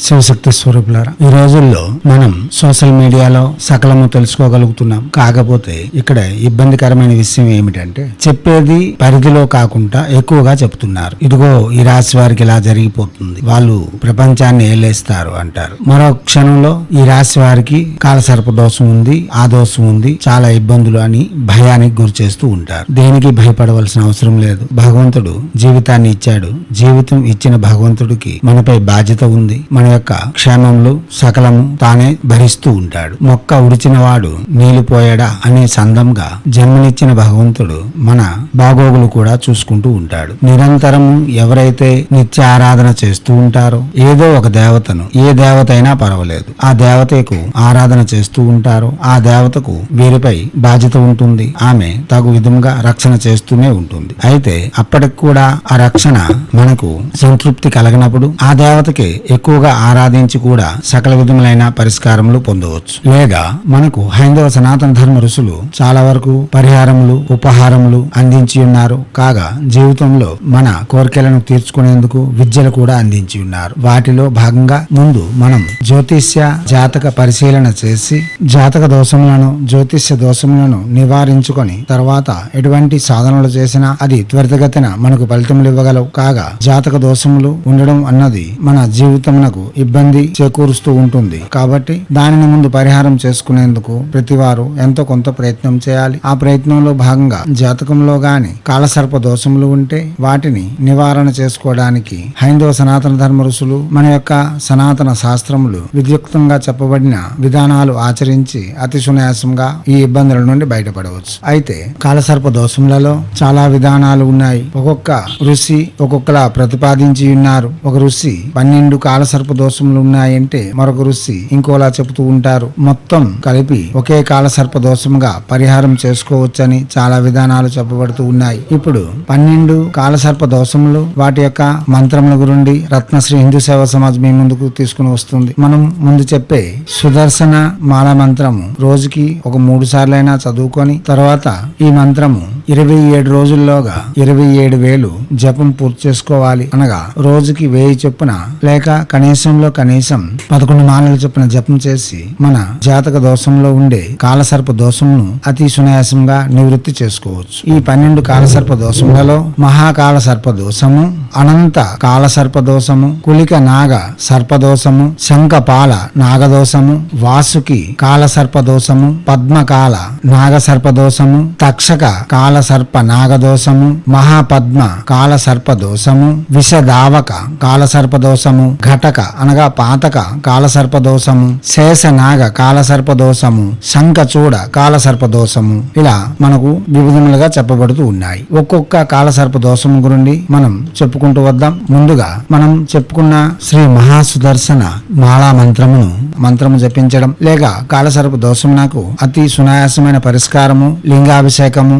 శివశక్తి స్వరూపులారా ఈ రోజుల్లో మనం సోషల్ మీడియాలో సకలము తెలుసుకోగలుగుతున్నాం. కాకపోతే ఇక్కడ ఇబ్బందికరమైన విషయం ఏమిటంటే చెప్పేది పరిధిలో కాకుండా ఎక్కువగా చెప్తున్నారు. ఇదిగో ఈ రాశి వారికి ఇలా జరిగిపోతుంది. వాళ్ళు ప్రపంచాన్ని ఏలేస్తారు అంటారు. మరో క్షణంలో ఈ రాశి వారికి కాలసర్ప దోషం ఉంది ఆ దోషం ఉంది చాలా ఇబ్బందులు అని భయానికి గురి చేస్తూ ఉంటారు. దేనికి భయపడవలసిన అవసరం లేదు. భగవంతుడు జీవితాన్ని ఇచ్చాడు. జీవితం ఇచ్చిన భగవంతుడికి మనపై బాధ్యత ఉంది. మన యొక్క క్షేమంలో సకలము తానే భరిస్తూ ఉంటాడు. మొక్క ఉడిచిన వాడు నీళ్ళు పోయాడా అనే సందంగా జన్మనిచ్చిన భగవంతుడు మన బాగోగులు కూడా చూసుకుంటూ ఉంటాడు. నిరంతరము ఎవరైతే నిత్య ఆరాధన చేస్తూ ఉంటారో ఏదో ఒక దేవతను ఏ దేవత అయినా పర్వాలేదు. ఆ దేవతకు ఆరాధన చేస్తూ ఉంటారో ఆ దేవతకు వీరిపై బాధ్యత ఉంటుంది. ఆమె తగు విధంగా రక్షణ చేస్తూనే ఉంటుంది. అయితే అప్పటికి కూడా ఆ రక్షణ మనకు సంతృప్తి కలిగినప్పుడు ఆ దేవతకి ఎక్కువగా ఆరాధించి కూడా సకల విధములైన పరిష్కారములు పొందవచ్చు. లేదా మనకు హైందవ సనాతన ధర్మ ఋషులు చాలా వరకు పరిహారములు ఉపహారములు అందించి ఉన్నారు. కాగా జీవితంలో మన కోరికలను తీర్చుకునేందుకు విద్యలు కూడా అందించి ఉన్నారు. వాటిలో భాగంగా ముందు మనం జ్యోతిష్య జాతక పరిశీలన చేసి జాతక దోషములను జ్యోతిష్య దోషములను నివారించుకొని తర్వాత ఎటువంటి సాధనలు చేసినా అది త్వరితగతిన మనకు ఫలితములు ఇవ్వగలవు. కాగా జాతక దోషములు ఉండడం అన్నది మన జీవితమునకు ఇబ్బంది చేకూరుస్తూ ఉంటుంది. కాబట్టి దానిని ముందు పరిహారం చేసుకునేందుకు ప్రతివారు ఎంతో కొంత ప్రయత్నం చేయాలి. ఆ ప్రయత్నంలో భాగంగా జాతకంలో గాని కాలసర్ప దోషములు ఉంటే వాటిని నివారణ చేసుకోవడానికి హైందవ సనాతన ధర్మ ఋషులు మన యొక్క సనాతన శాస్త్రములు విద్యుక్తంగా చెప్పబడిన విధానాలు ఆచరించి అతి సునాయాసంగా ఈ ఇబ్బందుల నుండి బయటపడవచ్చు. అయితే కాలసర్ప దోషములలో చాలా విధానాలు ఉన్నాయి. ఒక్కొక్క ఋషి ఒక్కొక్కలా ప్రతిపాదించి ఉన్నారు. ఒక ఋషి పన్నెండు కాలసర్ప దోషములు ఉన్నాయంటే మరొక ఋషి ఇంకోలా చెబుతూ ఉంటారు. మొత్తం కలిపి ఒకే కాలసర్ప దోషముగా పరిహారం చేసుకోవచ్చని చాలా విధానాలు చెప్పబడుతూ ఉన్నాయి. ఇప్పుడు పన్నెండు కాలసర్ప దోషములు వాటి యొక్క మంత్రముల గురించి రత్నశ్రీ హిందూ సేవా సమాజ్ మీ ముందుకు తీసుకుని వస్తుంది. మనం ముందు చెప్పే సుదర్శన మాల మంత్రము రోజుకి ఒక మూడు సార్లైనా చదువుకొని తర్వాత ఈ మంత్రము ఇరవై ఏడు రోజుల్లోగా ఇరవై ఏడు వేలు జపం పూర్తి చేసుకోవాలి అనగా రోజుకి వేయి చొప్పున లేక కనీసంలో కనీసం పదకొండు మాలల చొప్పున జపం చేసి మన జాతక దోషంలో ఉండే కాలసర్ప దోషంను అతి సునాయాసంగా నివృత్తి చేసుకోవచ్చు. ఈ పన్నెండు కాలసర్ప దోషములలో మహాకాల సర్ప దోషము అనంత కాల సర్ప దోషము కులిక నాగ సర్పదోషము శంఖపాల నాగదోషము వాసుకి కాల సర్ప దోషము పద్మకాల నాగ సర్పదోషము తక్షక కాల కాలసర్ప నాగదోషము మహాపద్మ కాల సర్ప దోషము విషధావక కాలసర్ప దోషము ఘటక అనగా పాతక కాలసర్ప దోషము శేషనాగ కాలసర్ప దోషము శంఖచూడ కాలసర్ప దోషము ఇలా మనకు వివిధములుగా చెప్పబడుతూ ఉన్నాయి. ఒక్కొక్క కాలసర్ప దోషము గురించి మనం చెప్పుకుంటూ వద్దాం. ముందుగా మనం చెప్పుకున్న శ్రీ మహాసుదర్శన మాలా మంత్రమును మంత్రము జపించడం. లేక కాలసర్ప దోషం నాకు అతి సునాయాసమైన పరిష్కారము లింగాభిషేకము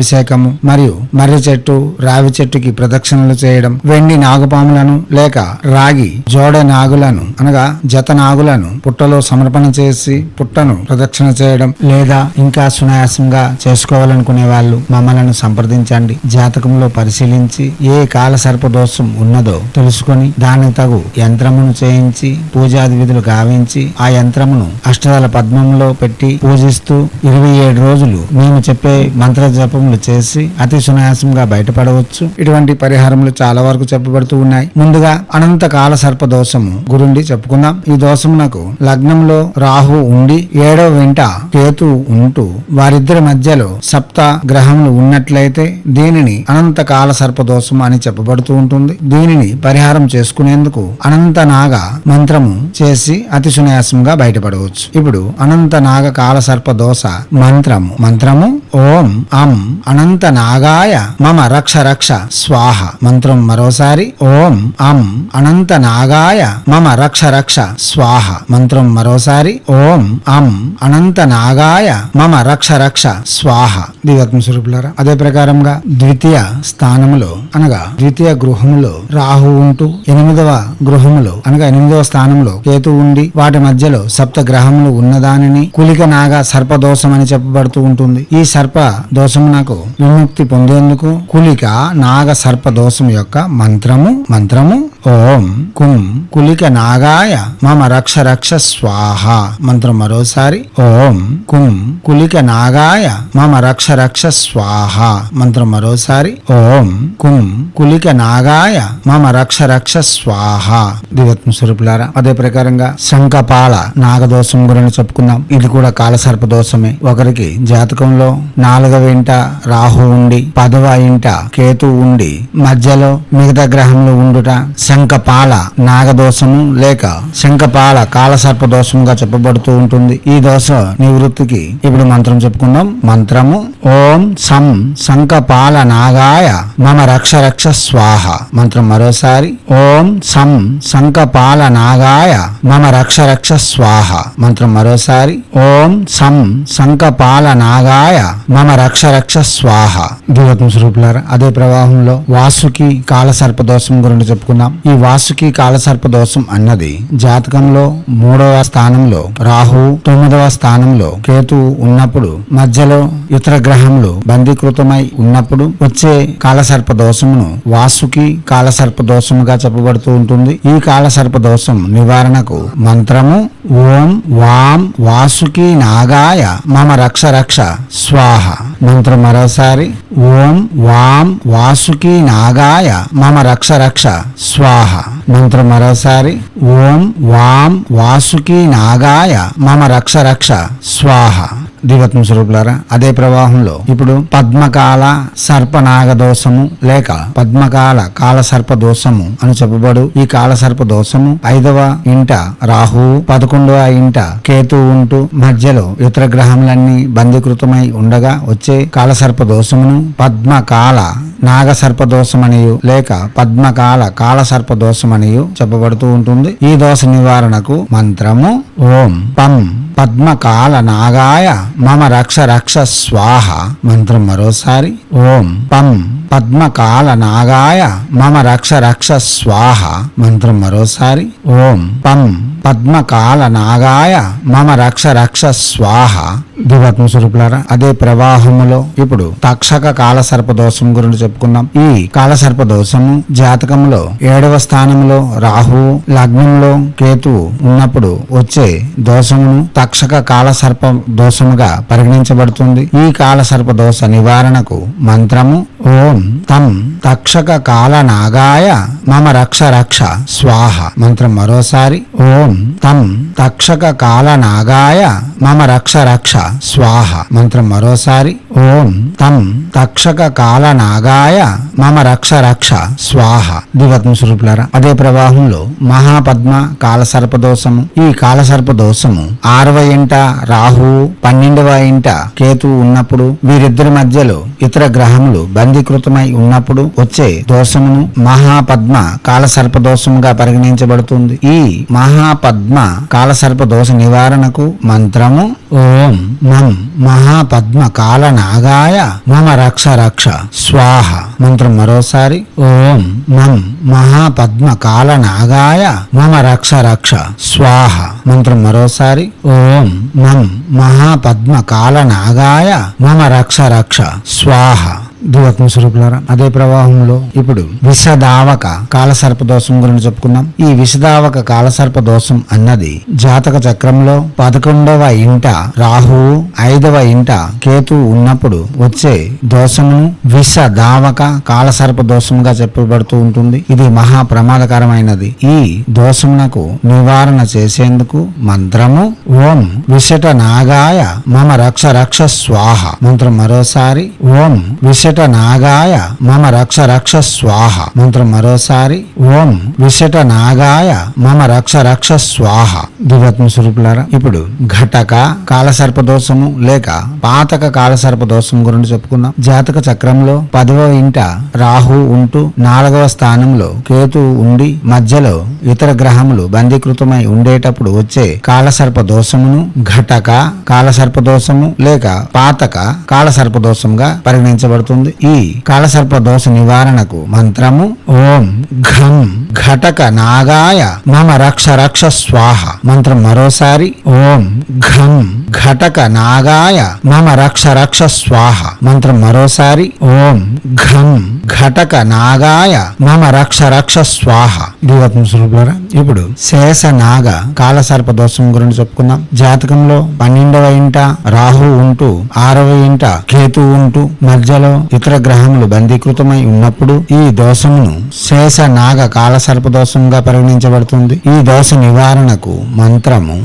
రుద్రాభిషేకము మరియు మర్రి చెట్టు రావి చెట్టుకి ప్రదక్షిణలు చేయడం వెండి నాగుపాములను లేక రాగి జోడ నాగులను అనగా జత నాగులను పుట్టలో సమర్పణ చేసి పుట్టను ప్రదక్షిణ చేయడం లేదా ఇంకా సునాయాసంగా చేసుకోవాలనుకునే వాళ్ళు మమ్మలను సంప్రదించండి. జాతకంలో పరిశీలించి ఏ కాల సర్ప దోషం ఉన్నదో తెలుసుకొని దాని తగు యంత్రమును చేయించి పూజాది విధులు గావించి ఆ యంత్రమును అష్టదల పద్మంలో పెట్టి పూజిస్తూ ఇరవై ఏడు రోజులు మేము చెప్పే మంత్ర పాపములు చేసి అతి సునాయాసంగా బయటపడవచ్చు. ఇటువంటి పరిహారములు చాలా వరకు చెప్పబడుతూ ఉన్నాయి. ముందుగా అనంత కాల సర్ప దోషము గురుండి చెప్పుకుందాం. ఈ దోషమునకు లగ్నంలో రాహు ఉండి ఏడవ వెంట కేతు ఉంటూ వారిద్దరి మధ్యలో సప్త గ్రహములు ఉన్నట్లయితే దీనిని అనంత కాల సర్ప దోషం అని చెప్పబడుతూ ఉంటుంది. దీనిని పరిహారం చేసుకునేందుకు అనంత నాగ మంత్రము చేసి అతి సునాయాసంగా బయటపడవచ్చు. ఇప్పుడు అనంత నాగ కాల సర్ప దోష మంత్రము. మంత్రము ఓం అం అనంత నాగాయ మమ రక్ష రక్ష స్వాహ. మంత్రం మరోసారి. ఓం అం అనంత నాగాయ మమ రక్ష రక్ష స్వాహ. మంత్రం మరోసారి. ఓం అం అనంత నాగాయ మమ రక్ష రక్ష స్వాహ. దివత్మ స్వరూపులారా అదే ప్రకారంగా ద్వితీయ స్థానములో అనగా ద్వితీయ గృహములో రాహు ఉంటూ ఎనిమిదవ గృహములో అనగా ఎనిమిదవ స్థానంలో కేతు ఉండి వాటి మధ్యలో సప్త గ్రహములు ఉన్నదానిని కులిక నాగ సర్ప దోషం అని చెప్పబడుతూ ఉంటుంది. ఈ సర్ప దోషమునకు విముక్తి పొందేందుకు కులిక నాగ సర్ప దోషం యొక్క మంత్రము మంత్రము ఓం కుం కులిక నాగాయ మమ రక్ష రక్ష స్వాహ. మంత్రం మరోసారి. ఓం కుం కులిక నాగాయ మమ రక్ష రక్ష స్వాహ. మంత్రం మరోసారి. ఓం కుం కులిక నాగాయ మమ రక్ష రక్ష స్వాహ. దివత్మ స్వరూపులారా అదే ప్రకారంగా శంఖపాల నాగదోషం గురించి చెప్పుకుందాం. ఇది కూడా కాలసర్ప దోషమే. ఒకరికి జాతకంలో నాలుగవ ఇంట రాహు ఉండి పదవ ఇంట కేతు ఉండి మధ్యలో మిగతా గ్రహంలో ఉండుట శంఖపాల నాగదోషము లేక శంఖపాల కాలసర్ప దోషంగా చెప్పబడుతూ ఉంటుంది. ఈ దోష నివృత్తికి ఇప్పుడు మంత్రం చెప్పుకుందాం. మంత్రము ఓం సం శంఖపాల నాగాయ మమ రక్ష రక్ష స్వాహ. మంత్రం మరోసారి ఓం సం శంఖపాల నాగాయ మమ రక్ష రక్ష స్వాహ. మంత్రం మరోసారి ఓం సం శంఖపాల నాగాయ మమ రక్ష రక్ష స్వాహ. దివత్మ స్వరూపులారా అదే ప్రవాహంలో వాసుకి కాలసర్ప దోషం గురించి చెప్పుకుందాం. ఈ వాసుకి కాలసర్ప దోషం అన్నది జాతకంలో మూడవ స్థానంలో రాహు తొమ్మిదవ స్థానంలో కేతు ఉన్నప్పుడు మధ్యలో ఇతర గ్రహములు బందీకృతమై ఉన్నప్పుడు వచ్చే కాలసర్ప దోషమును వాసుకి కాలసర్ప దోషముగా చెప్పబడుతూ ఉంటుంది. ఈ కాలసర్ప దోషం నివారణకు మంత్రము ఓం వాం వాసుకి నాగాయ మమ రక్ష రక్ష స్వాహ. మంత్రం మరోసారి ఓం వాం వాసుకి నాగాయ మమ రక్ష రక్ష స్వాహ. స్వాహ మంత్రం మరోసారి. ఓం వాం వాసుకి నాగాయ. మమ రక్ష రక్ష. స్వాహ. దివత్మ స్వరూపులారా అదే ప్రవాహంలో ఇప్పుడు పద్మకాల సర్పనాగ దోషము లేక పద్మకాల కాల సర్ప దోషము అని చెప్పబడు. ఈ కాల సర్ప దోషము ఐదవ ఇంట రాహువు పదకొండవ ఇంట కేతు ఉంటూ మధ్యలో ఇతర గ్రహములన్నీ బంధీకృతమై ఉండగా వచ్చే కాలసర్ప దోషమును పద్మకాల నాగ సర్ప దోషమనియు లేక పద్మకాల కాల సర్ప దోషమనియు చెప్పబడుతూ ఉంటుంది. ఈ దోష నివారణకు మంత్రము ఓం. పం. పద్మకాల నాగాయ మమ రక్ష రక్ష స్వాహ మంత్రం మరోసారి. ఓం పం పద్మకాల నాగాయ మమ రక్ష రక్ష స్వాహ మంత్రం మరోసారి. ఓం పం పద్మకాల నాగాయ మమ రక్ష రక్ష స్వాహ. దివాత్మ స్వరూపులారా అదే ప్రవాహములో ఇప్పుడు తక్షక కాల సర్ప దోషం గురించి చెప్పుకున్నాం ఈ కాల సర్ప దోషము జాతకంలో ఏడవ స్థానంలో రాహువు లగ్నంలో కేతువు ఉన్నప్పుడు వచ్చే దోషమును తక్షక కాల సర్ప దోషముగా పరిగణించబడుతుంది. ఈ కాలసర్ప దోష నివారణకు మంత్రము ఓం తం తక్షక కాల నాగాయ మమ రక్ష రక్ష స్వాహ మంత్రం మరోసారి ఓం తం తక్షక కాల నాగాయ మమ రక్ష రక్ష స్వాహ మంత్రం మరోసారి ఓం తం తక్షక కాల నాగాయ మమ రక్ష రక్ష స్వాహ దివత్మ స్వరూపులారా అదే ప్రవాహంలో మహాపద్మ కాలసర్ప దోషము. ఈ కాలసర్ప దోషము ఆరవ ఇంట రాహువు పన్నెండవ ఇంట కేతు ఉన్నప్పుడు వీరిద్దరి మధ్యలో ఇతర గ్రహములు బందీకృతమై ఉన్నప్పుడు వచ్చే దోషమును మహాపద్మ కాలసర్ప దోషముగా పరిగణించబడుతుంది. ఈ మహాపద్మ కాలసర్ప దోష నివారణకు మంత్రము ఓం మం మహాపద్మ కాల నాగాయ మమ రక్ష రక్ష స్వాహ మంత్రం మరోసారి ఓం మం మహాపద్మ కాల నాగాయ మమ రక్ష రక్ష స్వాహ మంత్రం మరోసారి. ఓం మం మహాపద్మ కాల నాగాయ మమ రక్ష రక్ష. స్వాహ. దివత్మ స్వరూపులారా? అదే ప్రవాహంలో ఇప్పుడు విషదావక కాలసర్ప దోషం గురించి చెప్పుకుందాం ఈ విషదావక కాలసర్ప దోషం అన్నది జాతక చక్రంలో పదకొండవ ఇంట రాహువు ఐదవ ఇంట కేతు ఉన్నప్పుడు వచ్చే దోషము విషదావక కాలసర్ప దోషంగా చెప్పబడుతూ ఉంటుంది. ఇది మహా ప్రమాదకరమైనది. ఈ దోషమునకు నివారణ చేసేందుకు మంత్రము ఓం విషట నాగాయ మమ రక్ష రక్ష స్వాహ మంత్రం మరోసారి ఓం విష విశట నాగాయ మమ రక్ష రక్ష స్వాహ. మంత్రం మరోసారి. ఓం విశట నాగాయ మమ రక్ష రక్ష స్వాహ. దివత్మ స్వరూపులారా ఇప్పుడు ఘటక కాలసర్ప దోషము లేక పాతక కాలసర్ప దోషం గురించి చెప్పుకున్నాం. జాతక చక్రంలో పదవ ఇంట రాహు ఉంటూ నాలుగవ స్థానంలో కేతు ఉండి మధ్యలో ఇతర గ్రహములు బందీకృతమై ఉండేటప్పుడు వచ్చే కాలసర్ప దోషమును ఘటక కాలసర్ప దోషము లేక పాతక కాలసర్ప దోషంగా పరిగణించబడుతుంది. ఉంటుంది ఈ కాలసర్ప దోష నివారణకు మంత్రము ఓం ఘం ఘటక నాగాయ మమ రక్ష రక్ష స్వాహ. మంత్రం మరోసారి ఓం ఘం ఘటక నాగాయ మమ రక్ష రక్ష స్వాహ. మంత్రం మరోసారి ఓం ఘం ఘటక నాగాయ మమ రక్ష రక్ష స్వాహ. దివత్మ ఇప్పుడు శేష నాగ కాలసర్ప దోషం గురించి చెప్పుకుందాం. జాతకంలో పన్నెండవ ఇంట రాహు ఉంటూ ఆరవ ఇంట కేతు ఉంటూ మధ్యలో ఇతర గ్రహములు బందీకృతమై ఉన్నప్పుడు ఈ దోషమును శేష నాగ కాలసర్ప దోషంగా పరిగణించబడుతుంది. ఈ దోష నివారణకు మంత్రము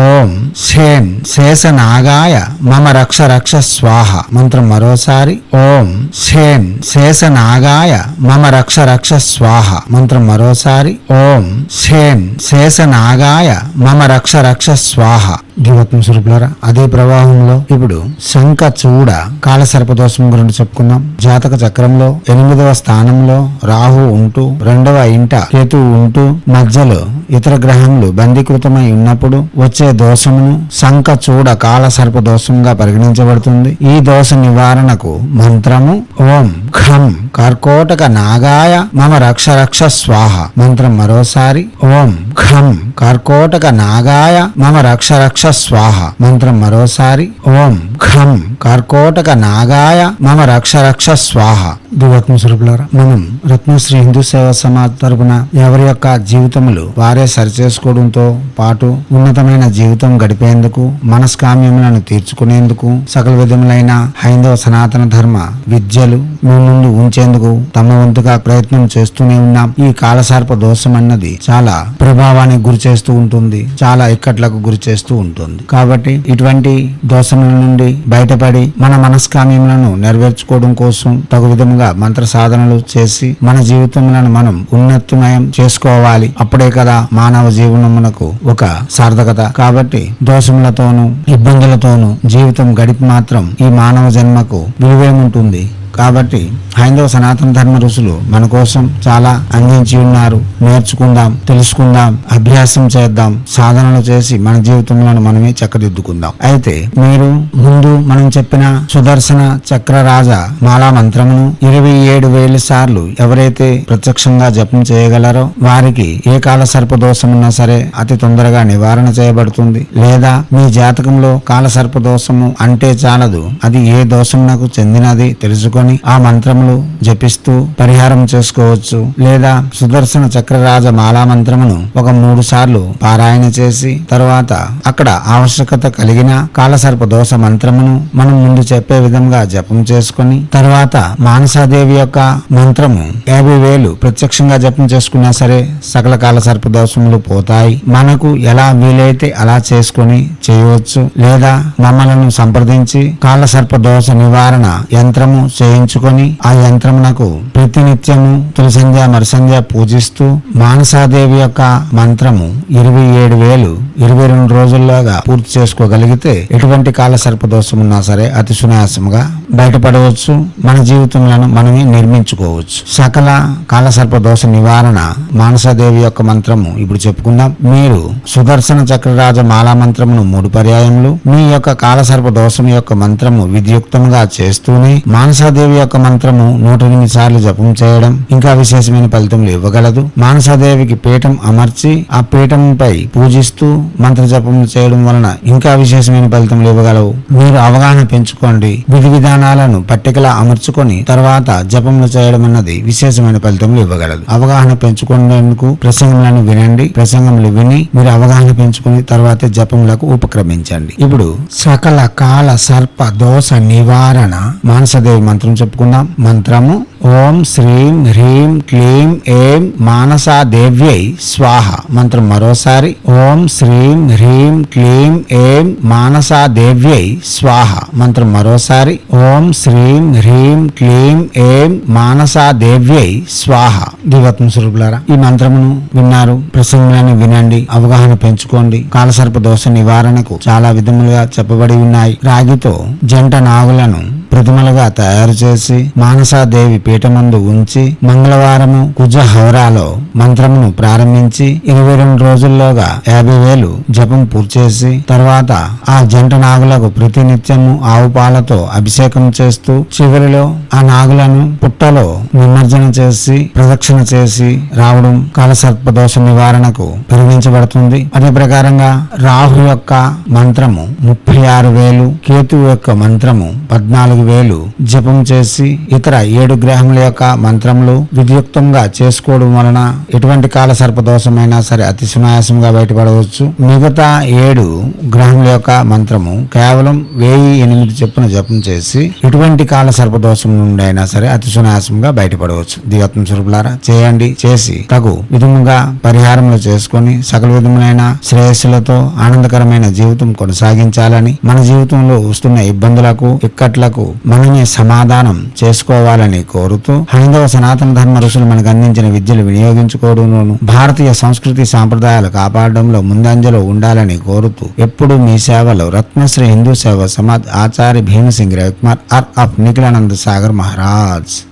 ఓం శేం శేషనాగాయ మమ రక్ష రక్ష స్వాహ మంత్రం మరోసారి ఓం శేం శేషనాగాయ మమ రక్ష రక్ష స్వాహ మంత్రం మరోసారి ఓం శేం శేషనాగాయ మమ రక్ష రక్ష స్వాహ దివత్వం స్వరూపులారా అదే ప్రవాహంలో ఇప్పుడు శంఖ చూడ కాలసర్ప దోషం గురించి చెప్పుకుందాం. జాతక చక్రంలో ఎనిమిదవ స్థానంలో రాహు ఉంటూ రెండవ ఇంట కేతు ఉంటూ మధ్యలో ఇతర గ్రహములు బందీకృతమై ఉన్నప్పుడు వచ్చే దోషమును శంఖ చూడ కాల సర్ప దోషంగా పరిగణించబడుతుంది. ఈ దోష నివారణకు మంత్రము ఓం ఖం కర్కోటక నాగాయ మమ రక్ష రక్ష స్వాహ మంత్రం మరోసారి ఓం ఖం కర్కోటక నాగాయ మమ రక్ష రక్ష స్వాహ. మంత్రం మరోసారి. ఓం ఘం కర్కోటక నాగాయ మమ రక్ష రక్ష స్వాహ దివత్మ స్వరూపులారా మనం రత్నశ్రీ హిందూ సేవా సమాజ్ తరపున ఎవరి యొక్క జీవితములు వారే సరిచేసుకోవడంతో పాటు ఉన్నతమైన జీవితం గడిపేందుకు మనస్కామ్యములను తీర్చుకునేందుకు సకల విధములైన హైందవ సనాతన ధర్మ విద్యలు మీ ముందు ఉంచేందుకు తమ వంతుగా ప్రయత్నం చేస్తూనే ఉన్నాం. ఈ కాలసర్ప దోషం అన్నది చాలా ప్రభావానికి గురి చేస్తూ ఉంటుంది. చాలా ఇక్కట్లకు గురి చేస్తూ ఉంటుంది. కాబట్టి ఇటువంటి దోషముల నుండి బయటపడి మన మనస్కామ్యములను నెరవేర్చుకోవడం కోసం తగు విధముగా మంత్ర సాధనలు చేసి మన జీవితములను మనం ఉన్నతమయం చేసుకోవాలి. అప్పుడే కదా మానవ జీవనమునకు ఒక సార్థకత. కాబట్టి దోషములతోనూ ఇబ్బందులతోనూ జీవితం గడిపి మాత్రం ఈ మానవ జన్మకు విలువేముంటుంది కాబట్టి హైందవ సనాతన ధర్మ ఋషులు మన కోసం చాలా అందించి ఉన్నారు. నేర్చుకుందాం తెలుసుకుందాం అభ్యాసం చేద్దాం సాధనలు చేసి మన జీవితంలో మనమే చక్కదిద్దుకుందాం. అయితే మీరు ముందు మనం చెప్పిన సుదర్శన చక్ర రాజ మాలా మంత్రమును ఇరవై ఏడు వేల సార్లు ఎవరైతే ప్రత్యక్షంగా జపం చేయగలరో వారికి ఏ కాల సర్పదోషమున్నా సరే అతి తొందరగా నివారణ చేయబడుతుంది. లేదా మీ జాతకంలో కాల సర్పదోషము అంటే చాలదు. అది ఏ దోషం నాకు చెందినది తెలుసుకొని ఆ మంత్రములు జపిస్తూ పరిహారం చేసుకోవచ్చు. లేదా సుదర్శన చక్రరాజ మాలా మంత్రమును ఒక మూడు సార్లు పారాయణ చేసి తరువాత అక్కడ ఆవశ్యకత కలిగిన కాలసర్ప దోష మంత్రమును మనం ముందు చెప్పే విధంగా జపం చేసుకొని తర్వాత మానసాదేవి యొక్క మంత్రము యాభై వేలు ప్రత్యక్షంగా జపం చేసుకున్నా సరే సకల కాల సర్ప దోషములు పోతాయి. మనకు ఎలా వీలైతే అలా చేసుకొని చేయవచ్చు. లేదా మమ్మలను సంప్రదించి కాల సర్ప దోష నివారణ యంత్రము చేయించుకొని ఆ యంత్రమునకు ప్రతినిత్యము తొలి మరుసంధ్య పూజిస్తూ మానసాదేవి యొక్క మంత్రము ఇరవై ఏడు వేలు ఇరవై రెండు రోజుల్లోగా పూర్తి చేసుకోగలిగితే ఎటువంటి కాల సర్పదోషం ఉన్నా సరే అతి సునాయాసముగా బయటపడవచ్చు. మన జీవితంలో మనమే నిర్మించుకోవచ్చు. సకల కాల సర్పదోష నివారణ మానసాదేవి యొక్క మంత్రము. ఇప్పుడు చెప్పుకుందాం. మీరు సుదర్శన చక్రరాజ మాలా మంత్రమును మూడు పర్యాయములు మీ యొక్క కాలసర్ప దోషం యొక్క మంత్రము విధియుక్తంగా చేస్తూనే మానసాదేవి యొక్క మంత్రము నూట ఎనిమిది సార్లు జపం చేయడం ఇంకా విశేషమైన ఫలితములు ఇవ్వగలదు. మానసాదేవికి పీఠం అమర్చి ఆ పీఠంపై పూజిస్తూ మంత్ర జపం చేయడం వలన ఇంకా విశేషమైన ఫలితములు ఇవ్వగలవు. మీరు అవగాహన పెంచుకోండి. విధి విధానాలను పట్టికలా అమర్చుకొని తర్వాత జపములు చేయడం అన్నది విశేషమైన ఫలితములు ఇవ్వగలదు. అవగాహన పెంచుకునేందుకు ప్రసంగములను వినండి. ప్రసంగములు విని మీరు అవగాహన పెంచుకుని తర్వాత జపములకు ఉపక్రమించండి. ఇప్పుడు సకల కాల సర్ప దోష నివారణ మానసదేవి మంత్రం చెప్పుకుందాం. మంత్రము. ఓం శ్రీం హ్రీం క్లీం ఏం మానసా దేవ్యై స్వాహ. మంత్రం మరోసారి. ఓం శ్రీం హ్రీం క్లీం ఏం మానసా దేవ్యై స్వాహ. మంత్రం మరోసారి. ఓం శ్రీం హ్రీం క్లీం ఏం మానసా దేవ్యై స్వాహ. దివత్మ స్వరూపులారా ఈ మంత్రమును విన్నారు. ప్రసంగులను వినండి. అవగాహన పెంచుకోండి. కాలసర్ప దోష నివారణకు చాలా విధములుగా చెప్పబడి ఉన్నాయి. రాగితో జంట నాగులను ప్రతిమలుగా తయారు చేసి మానసాదేవి పీఠమందు ఉంచి మంగళవారము కుజ హౌరాలో మంత్రమును ప్రారంభించి ఇరవై రెండు రోజుల్లోగా యాభై వేలు జపం పూర్తి చేసి తర్వాత ఆ జంట నాగులకు ప్రతినిత్యము ఆవు పాలతో అభిషేకం చేస్తూ చివరిలో ఆ నాగులను పుట్టలో నిమజ్జన చేసి ప్రదక్షిణ చేసి రావడం కాలసర్పదోష నివారణకు పరిగణించబడుతుంది. అదే ప్రకారంగా రాహు యొక్క మంత్రము ముప్పై ఆరు వేలు కేతు యొక్క మంత్రము పద్నాలుగు వేలు జపం చేసి ఇతర ఏడు గ్రహముల యొక్క మంత్రములు విధియుక్తంగా చేసుకోవడం వలన ఎటువంటి కాల సర్పదోషమైనా సరే అతి సునాయాసంగా బయటపడవచ్చు. మిగతా ఏడు గ్రహముల యొక్క మంత్రము కేవలం వెయ్యి ఎనిమిది చెప్పున జపం చేసి ఎటువంటి కాల సర్పదోషం నుండి అయినా సరే అతి సునాయాసంగా బయటపడవచ్చు. దివత్వం స్వరూపులారా చేయండి. చేసి తగు విధముగా పరిహారములు చేసుకొని సకల విధములైన శ్రేయస్సులతో ఆనందకరమైన జీవితం కొనసాగించాలని మన జీవితంలో వస్తున్న ఇబ్బందులకు ఇక్కట్లకు మనమే సమాధానం చేసుకోవాలని కోరుతూ హైందవ సనాతన ధర్మ ఋషులు మనకు అందించిన విద్యలు వినియోగించుకోవడంలోను భారతీయ సంస్కృతి సాంప్రదాయాలు కాపాడడంలో ముందంజలో ఉండాలని కోరుతూ ఎప్పుడు మీ సేవలో రత్నశ్రీ హిందూ సేవ సమాజ్ ఆచార్య భీమసింగ్ రవికుమార్ ఆర్ ఆఫ్ నిఖిలానంద సాగర్ మహారాజ్.